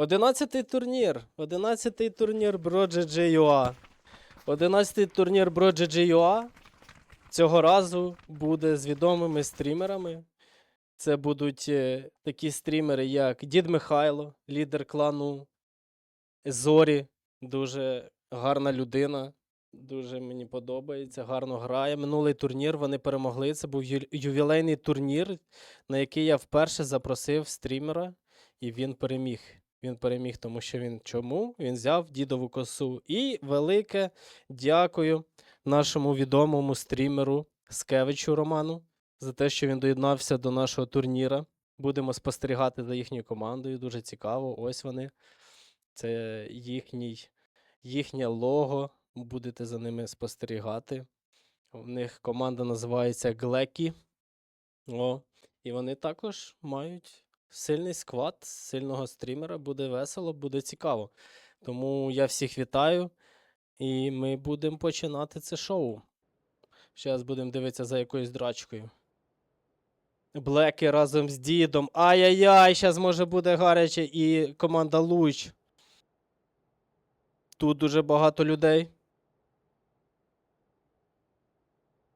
Одинадцятий турнір. Одинадцятий турнір BroGG.ua. Одинадцятий турнір BroGG.ua цього разу буде з відомими стрімерами. Це будуть е, такі стрімери, як Дід Михайло, лідер клану Зорі. Дуже гарна людина. Дуже мені подобається, гарно грає. Минулий турнір вони перемогли. Це був ювілейний турнір, на який я вперше запросив стрімера, і він переміг. Він переміг, тому що він чому? Він взяв дідову косу. І велике дякую нашому відомому стрімеру Скевичу Роману за те, що він доєднався до нашого турніра. Будемо спостерігати за їхньою командою. Дуже цікаво. Ось вони. Це їхній, їхнє лого. Будете за ними спостерігати. У них команда називається Глекі. О, і вони також мають сильний сквад, сильного стрімера. Буде весело, буде цікаво. Тому я всіх вітаю. І ми будемо починати це шоу. Зараз будемо дивитися за якоюсь драчкою. Блеки разом з дідом. Ай-яй-яй, зараз може буде гаряче і команда Луч. Тут дуже багато людей.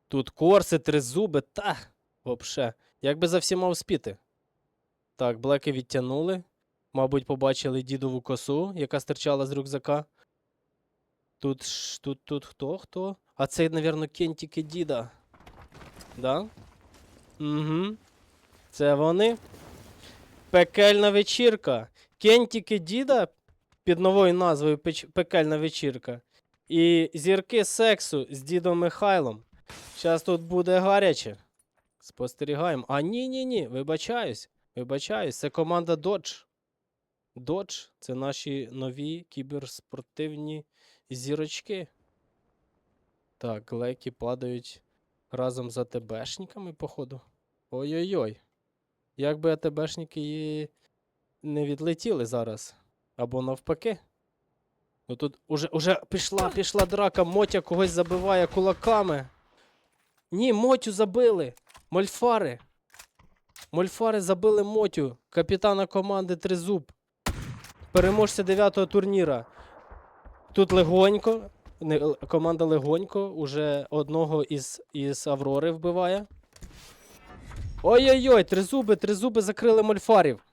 Тут корси, тризуби, та, вообще. Як би за всіма успіти. Так, блеки відтягнули. Мабуть, побачили дідову косу, яка стирчала з рюкзака. Тут, тут, тут хто? Хто? А це, напевно, кентики діда. Да? Угу. Це вони. Пекельна вечірка. Кентики діда під новою назвою Пекельна вечірка. І зірки сексу з дідом Михайлом. Зараз тут буде гаряче. Спостерігаємо. А ні, ні, ні, вибачаюсь. Вибачаюсь, це команда Dodge. Dodge – це наші нові кіберспортивні зірочки. Так, леки падають разом з АТБшниками, походу. Ой-ой-ой. Як би АТБшники не відлетіли зараз. Або навпаки. Ну тут уже, уже пішла, пішла драка, Мотя когось забиває кулаками. Ні, Мотю забили. Мольфари. Мольфари забили Мотю, капітана команди Тризуб. Переможця 9-го турніра. Тут легонько. Не, команда легонько уже одного із, із Аврори вбиває. Ой-ой-ой, тризуби, тризуби закрили мольфарів.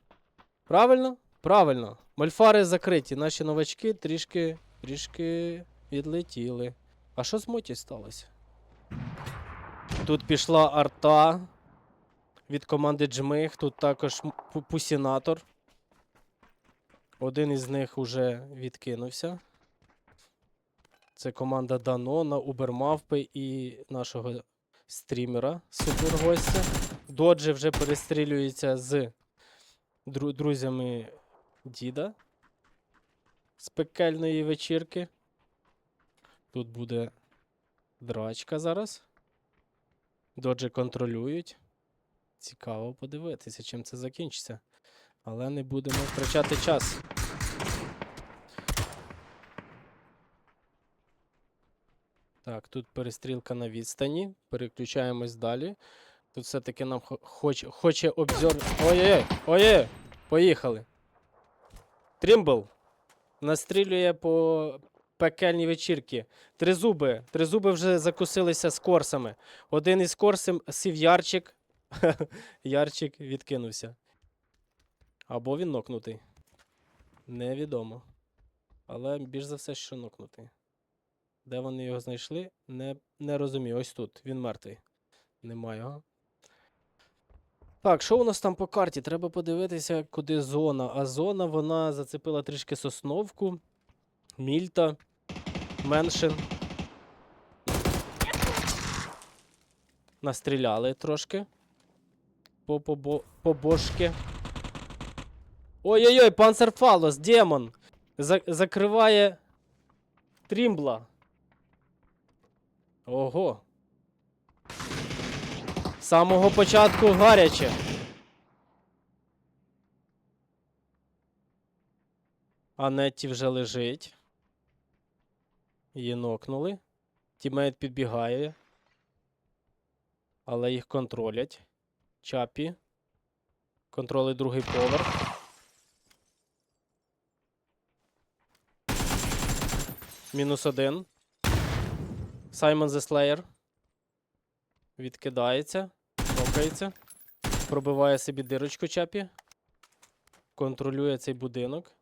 Правильно? Правильно. Мольфари закриті. Наші новачки трішки, трішки відлетіли. А що з Моті сталося? Тут пішла арта від команди Джмих. Тут також пусінатор. Один із них уже відкинувся. Це команда Данона, Убермавпи і нашого стрімера супергостя. Доджі вже перестрілюється з дру- друзями діда з пекельної вечірки. Тут буде драчка зараз. Доджі контролюють. Цікаво подивитися, чим це закінчиться. Але не будемо втрачати час. Так, тут перестрілка на відстані. Переключаємось далі. Тут все-таки нам хоч, хоче обзор. Ой-ой-ой! Ой-ой! Поїхали. Трімбл настрілює по пекельній вечірки. Тризуби. Тризуби вже закусилися з корсами. Один із корсів сів Ярчик. Відкинувся. Або він нокнутий. Невідомо. Але більш за все, що нокнутий. Де вони його знайшли? Не, не розумію. Ось тут. Він мертвий. Нема його. Так, що у нас там по карті? Треба подивитися, куди зона. А зона вона зацепила трішки сосновку, мільта, меншин. Настріляли трошки. По побо... побожки. Ой-ой-ой, панцерфалос, демон! За... Закриває трімбла. Ого. З самого початку гаряче. Анетті вже лежить. Її нокнули. Тімейт підбігає. Але їх контролять. Чапі. Контроли другий поверх. Мінус один. Саймон The Slayer. Відкидається. Токається. Пробиває собі дирочку чапі. Контролює цей будинок.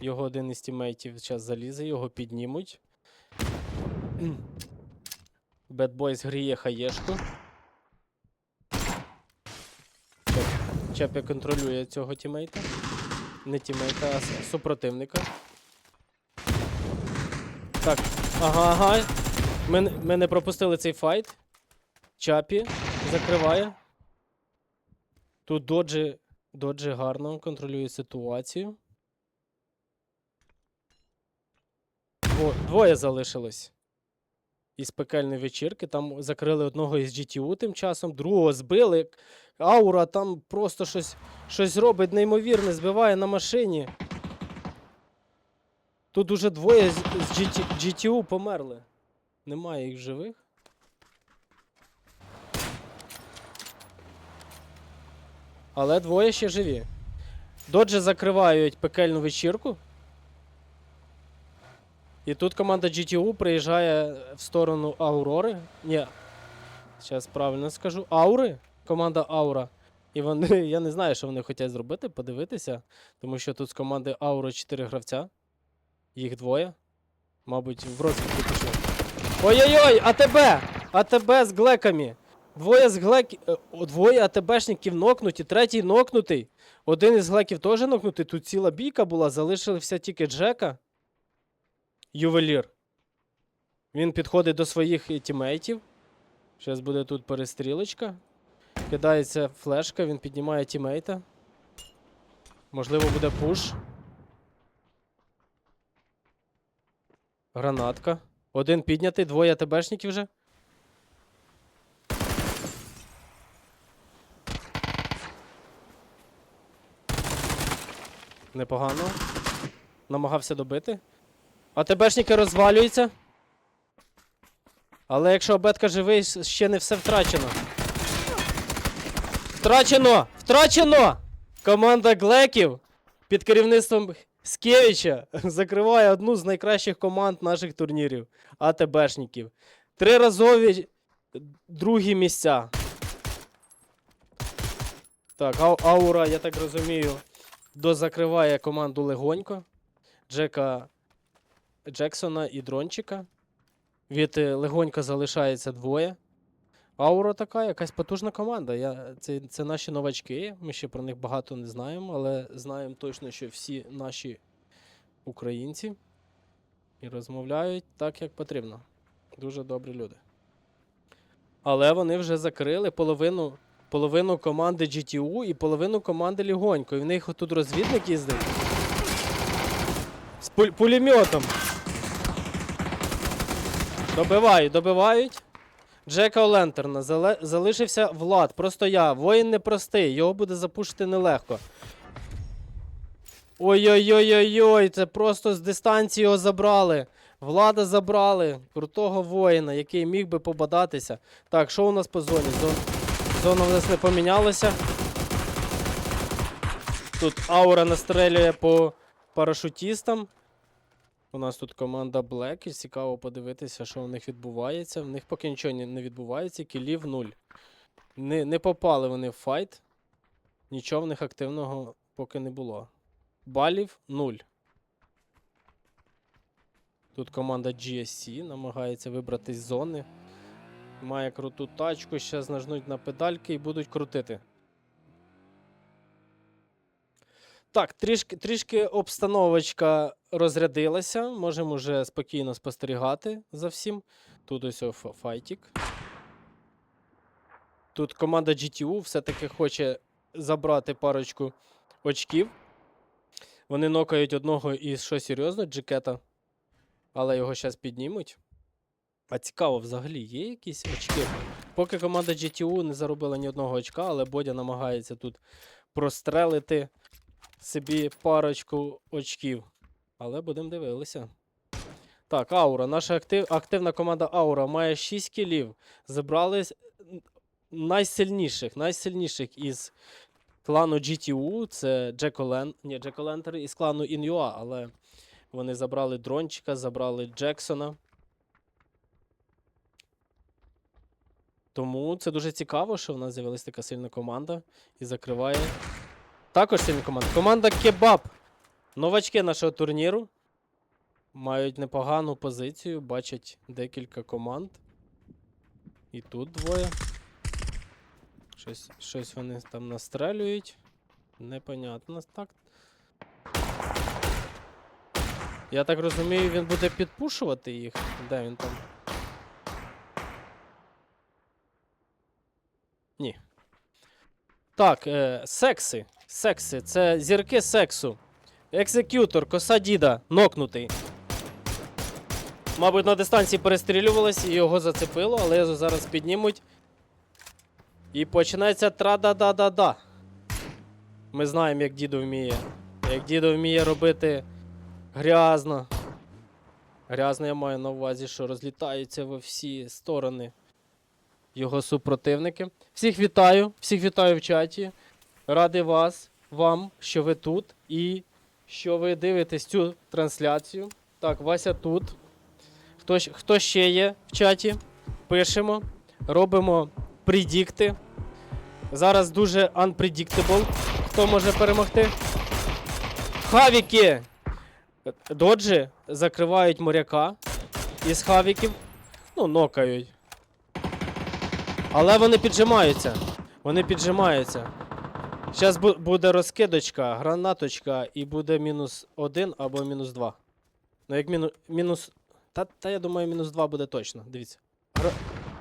Його один із тімейтів зараз залізе, його піднімуть. Бедбой згріє хаєшку. Чепі контролює цього тімейта. Не тімейта, а супротивника. Так, ага, ага. Ми, ми не пропустили цей файт. Чапі закриває. Тут доджі, доджі гарно контролює ситуацію. Дво, двоє залишилось. Із пекельної вечірки. Там закрили одного із GTU тим часом, другого збили. Аура там просто щось, щось робить неймовірне, збиває на машині. Тут уже двоє з, з GT, GTU померли. Немає їх живих. Але двоє ще живі. Доджі закривають пекельну вечірку. І тут команда GTU приїжджає в сторону Аурори. Ні. Зараз правильно скажу. Аури. Команда Аура. І вони, я не знаю, що вони хочуть зробити, подивитися. Тому що тут з команди Аура 4 гравця. Їх двоє. Мабуть, в розвідку пішли. Ой-ой-ой! АТБ! АТБ з глеками! Двоє з глек... е, Двоє АТБшників нокнуті, третій нокнутий. Один із глеків теж нокнутий. Тут ціла бійка була, залишився тільки Джека. Ювелір. Він підходить до своїх тімейтів. Зараз буде тут перестрілочка. Кидається флешка, він піднімає тімейта. Можливо, буде пуш. Гранатка. Один піднятий, двоє АТБшників вже. Непогано. Намагався добити. АТБшники розвалюються. Але якщо бетка живий, ще не все втрачено. Втрачено! Втрачено! Команда Глеків під керівництвом Скевича закриває одну з найкращих команд наших турнірів АТБшників. Триразові другі місця. Так, Ау- Аура, я так розумію, дозакриває команду легонько. Джека Джексона і Дрончика. Від е, легонько залишається двоє. Аура така, якась потужна команда. Я, це, це наші новачки. Ми ще про них багато не знаємо, але знаємо точно, що всі наші українці і розмовляють так, як потрібно. Дуже добрі люди. Але вони вже закрили половину, половину команди GTU і половину команди Лігонько. І в них тут розвідник їздить. З пулеметом. Добивають, добивають. Джека Олентерна. Залишився Влад. Просто я. Воїн непростий. Його буде запушити нелегко. Ой-ой-ой-ой-ой, це просто з дистанції його забрали. Влада забрали. Крутого воїна, який міг би побадатися. Так, що у нас по зоні? Зон... Зона в нас не помінялася. Тут аура настрелює по парашутістам. У нас тут команда Black, і цікаво подивитися, що у них відбувається. В них поки нічого не- відбувається, кілів нуль. Не, не попали вони в файт. Нічого в них активного поки не було. Балів нуль. Тут команда GSC намагається вибрати з зони. Має круту тачку, зараз нажнуть на педальки і будуть крутити. Так, трішки, трішки обстановочка розрядилася. Можемо вже спокійно спостерігати за всім. Тут ось файтік. Тут команда GTU все-таки хоче забрати парочку очків. Вони нокають одного із що серйозно, Джекета. Але його зараз піднімуть. А цікаво, взагалі є якісь очки? Поки команда GTU не заробила ні одного очка, але Бодя намагається тут прострелити собі парочку очків. Але будемо дивитися. Так, Аура. Наша актив, активна команда Аура має 6 кілів. Забрали найсильніших, найсильніших із клану GTU. Це Джеко Ні, Джеко Лентер із клану Інюа, але Вони забрали дрончика, забрали Джексона. Тому це дуже цікаво, що в нас з'явилася така сильна команда і закриває. Також сильна команда. Команда Кебаб. Новачки нашого турніру. Мають непогану позицію, бачать декілька команд. І тут двоє. Щось, щось вони там настрелюють. Непонятно. Так. Я так розумію, він буде підпушувати їх. Де він там? Ні. Так, е, секси. Секси. Це зірки сексу. Екзекютор, коса діда, нокнутий. Мабуть, на дистанції перестрілювалось і його зацепило, але його зараз піднімуть. І починається тра-да-да-да-да. Ми знаємо, як дідо вміє. Як дідо вміє робити грязно. Грязно я маю на увазі, що розлітаються во всі сторони його супротивники. Всіх вітаю, всіх вітаю в чаті. Радий вас, вам, що ви тут і що ви дивитесь цю трансляцію. Так, Вася тут. Хто, хто ще є в чаті? Пишемо, робимо предікти. Зараз дуже unpredictable. Хто може перемогти? Хавіки! Доджі закривають моряка із хавіків. Ну, нокають. Але вони піджимаються. Вони піджимаються. Зараз буде розкидочка, гранаточка, і буде мінус один або мінус два. Ну, як мінус. мінус... Та, та я думаю, мінус два буде точно. Дивіться. Гра...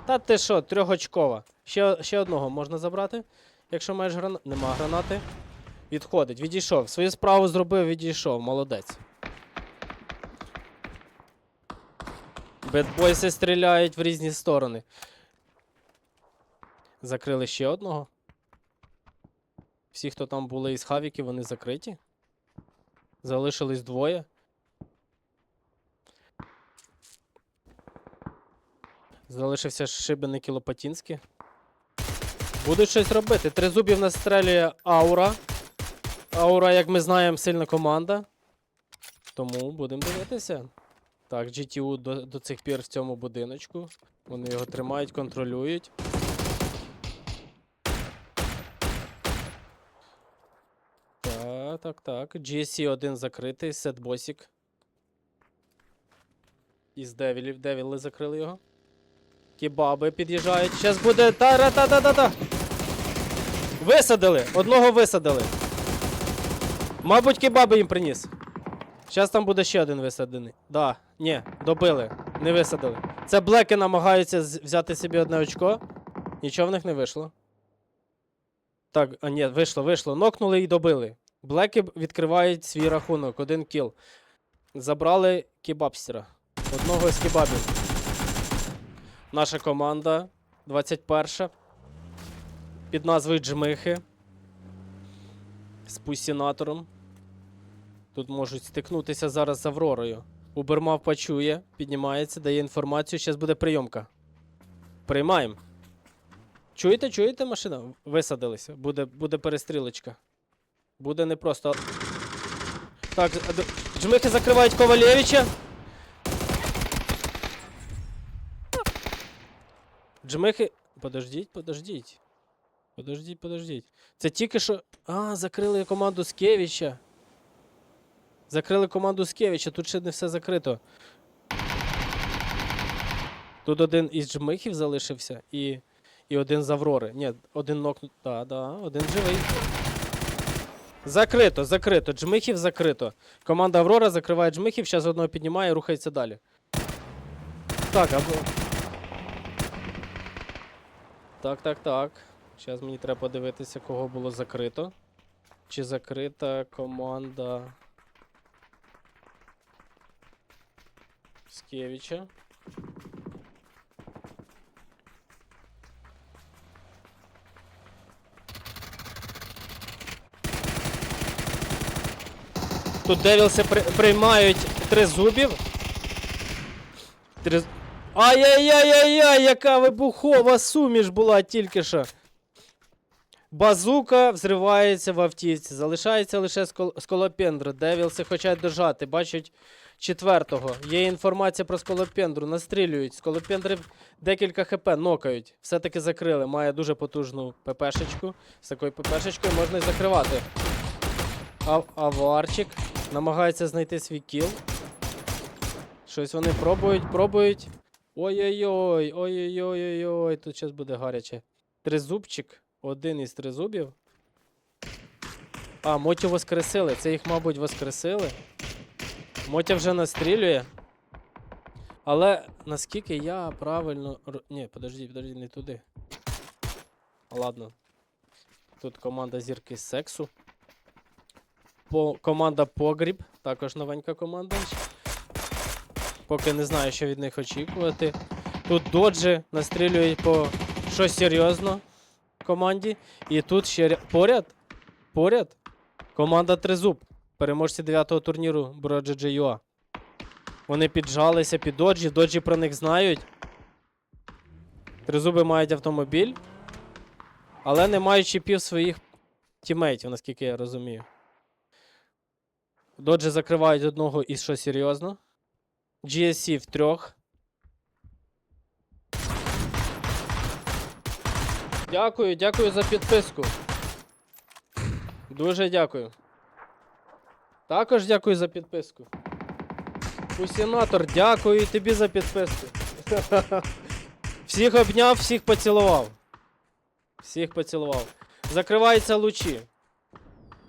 Та ти що, трьохочкова. Ще, ще одного можна забрати, якщо маєш гранат. Нема гранати. Відходить, відійшов. Свою справу зробив, відійшов. Молодець. Бедбойси стріляють в різні сторони. Закрили ще одного. Всі, хто там були із хавіків, вони закриті. Залишились двоє. Залишився Шибеник і Лопатінський. Будуть щось робити. Тризубів настрелює Аура. Аура, як ми знаємо, сильна команда. Тому будемо дивитися. Так, GTU до, до цих пір в цьому будиночку. Вони його тримають, контролюють. Так, так, так. GSC один закритий, сетбосік. Із девілів. Девіли закрили його. Кебаби під'їжджають. Щас буде. Та-ра-та-та-та-та! Висадили! Одного висадили. Мабуть, кебаби їм приніс. Щас там буде ще один висадений. Да, ні, добили. Не висадили. Це блеки намагаються взяти собі одне очко. Нічого в них не вийшло. Так, а ні, вийшло, вийшло. Нокнули і добили. Блеки відкривають свій рахунок, один кіл. Забрали кебабстера. Одного з кебабів. Наша команда 21 під назвою Джмихи. З пусінатором. Тут можуть стикнутися зараз з Авророю. Убермав почує, піднімається, дає інформацію. Зараз буде прийомка. Приймаємо. Чуєте, чуєте машина? Висадилися. Буде, буде перестрілочка. Буде не просто. Так, Джмихи закривають Ковалєвича. Джмихи. Подождіть, подождіть. Подождіть, подождіть. Це тільки що. А, закрили команду Скевича. Закрили команду Скевича, тут ще не все закрито. Тут один із джмихів залишився і, і один з Аврори. Ні, один нокнут. Да, да, один живий. Закрито, закрито. Джмихів закрито. Команда Аврора закриває джмихів, зараз одного піднімає і рухається далі. Так, або. Так, так, так. Зараз мені треба подивитися, кого було закрито. Чи закрита команда. Скевича. Тут Девілси при... приймають три зубів. Три... Ай-яй-яй-яй-яй, яка вибухова суміш була тільки що. Базука взривається в автівці. Залишається лише скол- сколопендру. Девілси хочуть дожати. Бачать четвертого. Є інформація про сколопендру. Настрілюють. Сколопендри декілька хп нокають. Все-таки закрили. Має дуже потужну ППшечку. З такою ППшечкою можна і закривати. А- аварчик. Намагається знайти свій кіл. Щось вони пробують, пробують. Ой-ой-ой, ой-ой-ой-ой, тут зараз буде гаряче. Тризубчик, один із тризубів. А, Мотю воскресили. Це їх, мабуть, воскресили. Мотя вже настрілює. Але наскільки я правильно. Ні, подожди, подожди, не туди. Ладно. Тут команда зірки з сексу. По... Команда Погріб. Також новенька команда. Поки не знаю, що від них очікувати. Тут доджі настрілюють по щось серйозно команді. І тут ще ря- поряд. Поряд. Команда Тризуб. Переможці 9-го турніру BroGG.ua. Вони піджалися під доджі. Доджі про них знають. Тризуби мають автомобіль. Але не мають чіпів своїх тімейтів, наскільки я розумію. Доджі закривають одного і що серйозно. GSC в трьох. Дякую, дякую за підписку. Дуже дякую. Також дякую за підписку. Пусінатор, дякую тобі за підписку. Всіх обняв, всіх поцілував. Всіх поцілував. Закриваються лучі.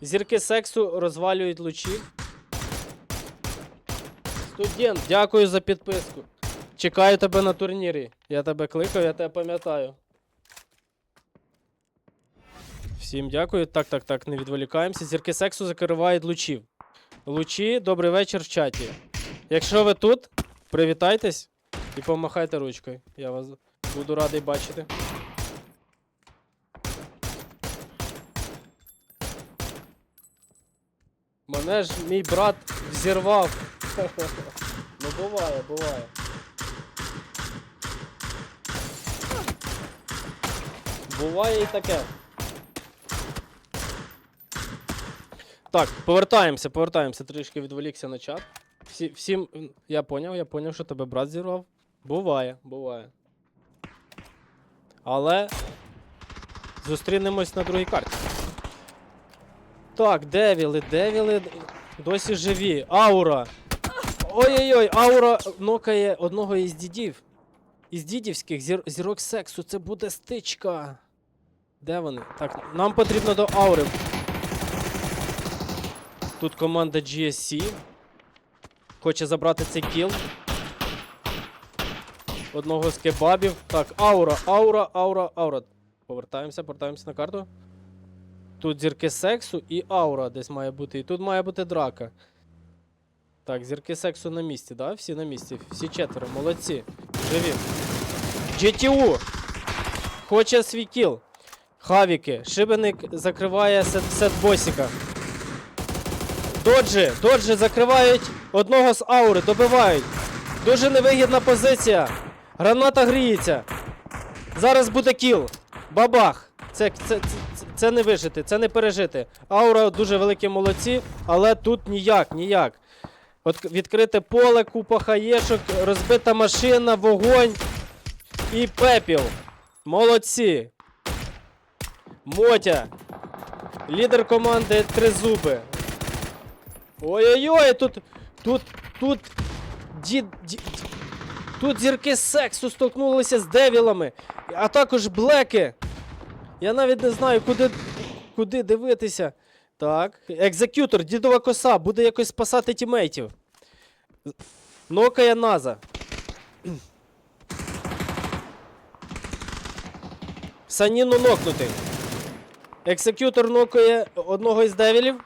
Зірки сексу розвалюють лучі. Студент, дякую за підписку. Чекаю тебе на турнірі. Я тебе кликав, я тебе пам'ятаю. Всім дякую. Так, так, так, не відволікаємося. Зірки сексу закривають лучів. Лучі, добрий вечір в чаті. Якщо ви тут, привітайтесь і помахайте ручкою. Я вас буду радий бачити. Мене ж мій брат взірвав. Ну буває, буває. Буває і таке. Так, повертаємося, повертаємося. Трішки відволікся на чат. Всі, всім. Я поняв, я поняв, що тебе брат зірвав. Буває, буває. Але. Зустрінемось на другій карті. Так, девіли, девіли досі живі. Аура. Ой-ой-ой, аура нокає одного із дідів. Із дідівських зір... зірок сексу. Це буде стичка. Де вони? Так, нам потрібно до аури. Тут команда GSC. Хоче забрати цей кіл. Одного з кебабів. Так, аура, аура, аура, аура. Повертаємося, повертаємося на карту. Тут зірки сексу і аура десь має бути. І тут має бути драка. Так, зірки сексу на місці, да? Всі на місці. Всі четверо, молодці. Живі. GTU. Хоче свій кіл. Хавіки. Шибеник закриває сет, сет босіка. Доджі, доджі закривають одного з аури, добивають. Дуже невигідна позиція. Граната гріється. Зараз буде кіл. Бабах. Це, це, це, це не вижити, це не пережити. Аура дуже великі молодці, але тут ніяк, ніяк. От відкрите поле, купа хаєшок, розбита машина, вогонь і пепіл. Молодці. Мотя. Лідер команди Тризуби. Ой-ой-ой, тут. Тут. Тут. Дід. дід тут зірки сексу столкнулися з девілами, а також блеки. Я навіть не знаю, куди, куди дивитися. Так. Екзекютор, дідова коса, буде якось спасати тімейтів. Нокає Наза. Саніну нокнутий. Екзекютор нокає одного із девілів.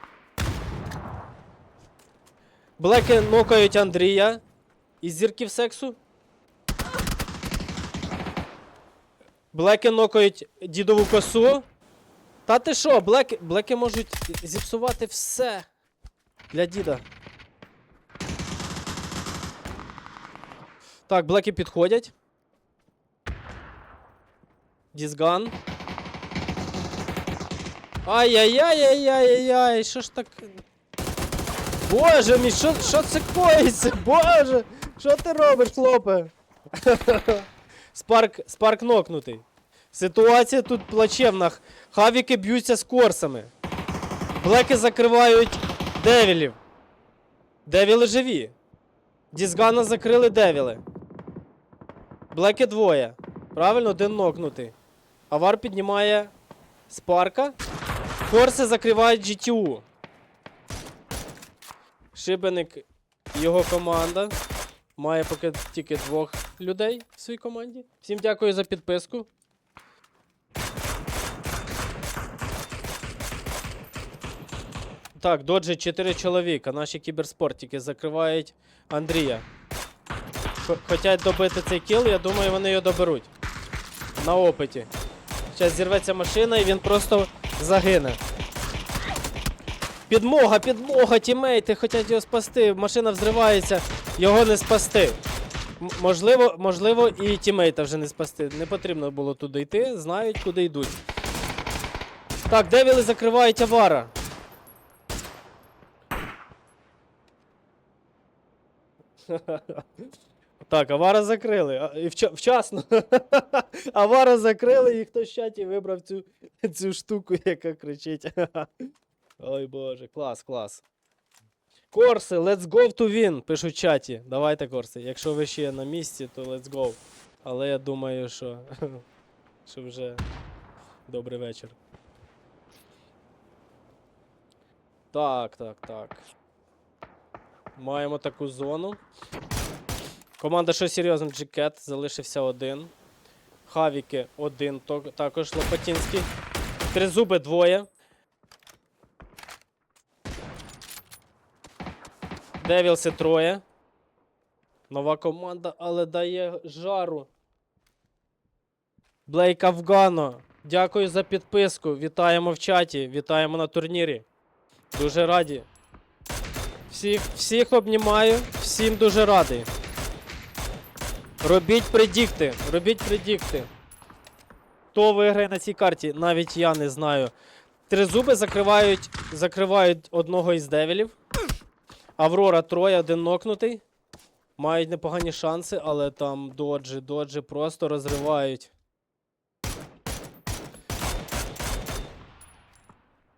Блеки нокають Андрія із зірків сексу. Блеки нокають дідову косу. Та ти що, блеки, блеки можуть зіпсувати все для діда. Так, блеки підходять. Дізган. Ай-яй-яй-яй-яй-яй, що ж так. Боже мій, що, що це коїться? Боже! Що ти робиш, хлопе? Спарк, спарк нокнутий. Ситуація тут плачевна. Хавіки б'ються з корсами. Блеки закривають девілів. Девіли живі. Дізгана закрили девіли. Блеки двоє. Правильно, один нокнутий. Авар піднімає спарка. Корси закривають GTU. Шибеник його команда. Має поки тільки двох людей в своїй команді. Всім дякую за підписку. Так, доджі 4 чоловіка. Наші кіберспортики закривають Андрія. Хо- Хотять добити цей кіл, я думаю, вони його доберуть. На опиті. Зараз зірветься машина і він просто загине. Підмога, підмога, тімейти хочуть його спасти. Машина взривається, його не спасти. Можливо, можливо, і тімейта вже не спасти. Не потрібно було туди йти, знають, куди йдуть. Так, девіли закривають авара. Так, авара закрили. І вча- вчасно. авара закрили, і хтось в чаті вибрав цю, цю штуку, яка кричить. Ой боже, клас, клас. Корси, let's go to win, пишуть в чаті. Давайте, корси. Якщо ви ще на місці, то let's go. Але я думаю, що, що вже добрий вечір. Так, так, так. Маємо таку зону. Команда що серйозно, Джекет, залишився один. Хавіки один, також Лопатінський. Тризуби двоє. Девілси троє. Нова команда, але дає жару. Блейк Афгано. Дякую за підписку. Вітаємо в чаті, вітаємо на турнірі. Дуже раді. Всіх, всіх обнімаю, всім дуже радий. Робіть предікти, робіть предікти. Хто виграє на цій карті, навіть я не знаю. Тризуби закривають, закривають одного із девілів. Аврора троє, один нокнутий. Мають непогані шанси, але там доджі, доджі просто розривають.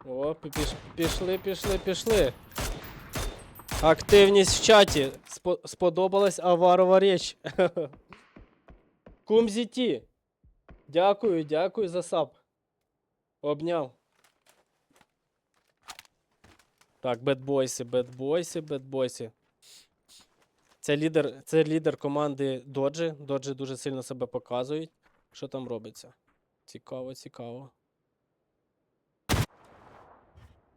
О, піш, пішли, пішли, пішли. Активність в чаті. Сподобалась аварова річ. Кумзіті. Дякую, дякую за сап. Обняв. Так, бедбойси, бедбойси, бедбойси. Це лідер, це лідер команди Доджі. Доджі дуже сильно себе показують. Що там робиться? Цікаво, цікаво.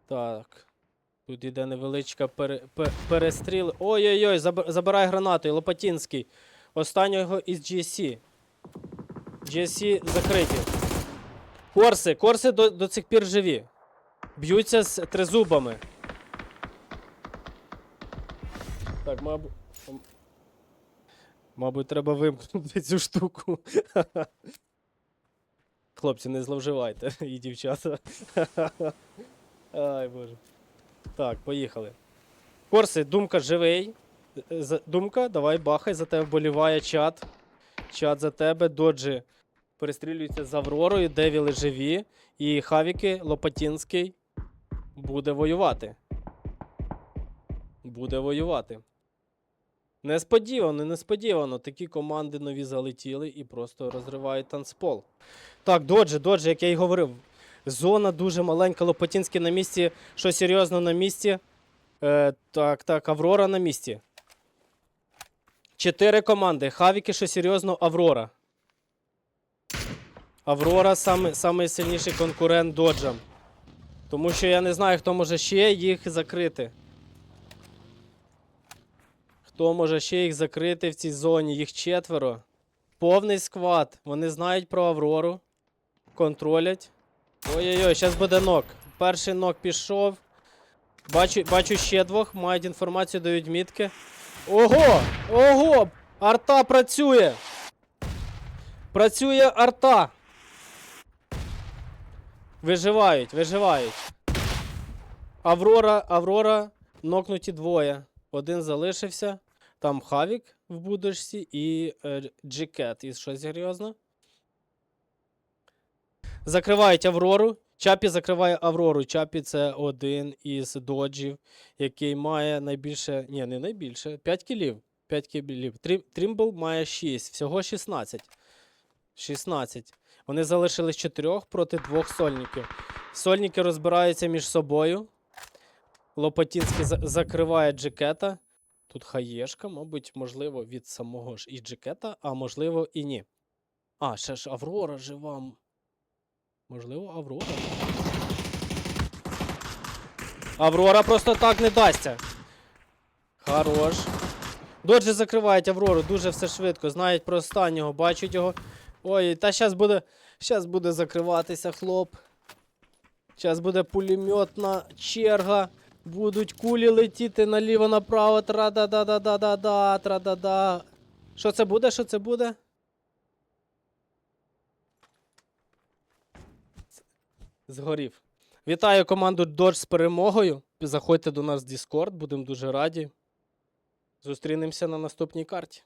Так. Тут іде невеличка пере, пе- перестріл. Ой-ой-ой, забирай гранату, Лопатінський. Останнього із GSC. GSC закриті. Корси, корси до, до цих пір живі. Б'ються з тризубами. Мабуть. Мабуть, треба вимкнути цю штуку. Хлопці, не зловживайте, і дівчата. Ай, боже. Так, поїхали. Корси, думка живий. Думка, давай бахай, за тебе вболіває чат. Чат за тебе, доджі перестрілюється з Авророю, девіли живі. І Хавіки, Лопатінський буде воювати. Буде воювати. Несподівано, несподівано. Такі команди нові залетіли і просто розривають танцпол. Так, доджі, доджі, як я й говорив. Зона дуже маленька, Лопатінський на місці, що серйозно на місці. Е, так, так, Аврора на місці. Чотири команди. Хавіки, що серйозно, Аврора. Аврора саме, самий сильніший конкурент доджам. Тому що я не знаю, хто може ще їх закрити. Хто може ще їх закрити в цій зоні? Їх четверо. Повний сквад. Вони знають про Аврору. Контролять. Ой-ой-ой, зараз буде нок. Перший нок пішов. Бачу, бачу ще двох, мають інформацію, дають мітки. Ого! Ого! Арта працює! Працює арта! Виживають, виживають. Аврора, Аврора, нокнуті двоє. Один залишився. Там Хавік в будочці і е, Джекет. І що серйозно? Закривають Аврору. Чапі закриває Аврору. Чапі це один із доджів, який має найбільше. Ні, не найбільше. 5 кілів. 5 кілів. Трімбл має 6. Всього 16. 16. Вони залишились 4 проти двох сольників. Сольники розбираються між собою. Лопатінський закриває Джекета. Тут хаєшка, мабуть, можливо, від самого ж і Джекета, а можливо і ні. А, ще ж Аврора жива. Можливо, Аврора. Аврора просто так не дасться. Хорош. Доджі закривають Аврору, дуже все швидко. Знають про останнього, бачать його. Ой, та зараз буде. Щас буде закриватися хлоп. Зараз буде пулеметна черга. Будуть кулі летіти наліво направо. Тра-да-да-да-да-да-да. Тра-да-да. Що це буде? Що це буде? Згорів. Вітаю команду Dodge з перемогою. Заходьте до нас в Discord, будемо дуже раді. Зустрінемося на наступній карті.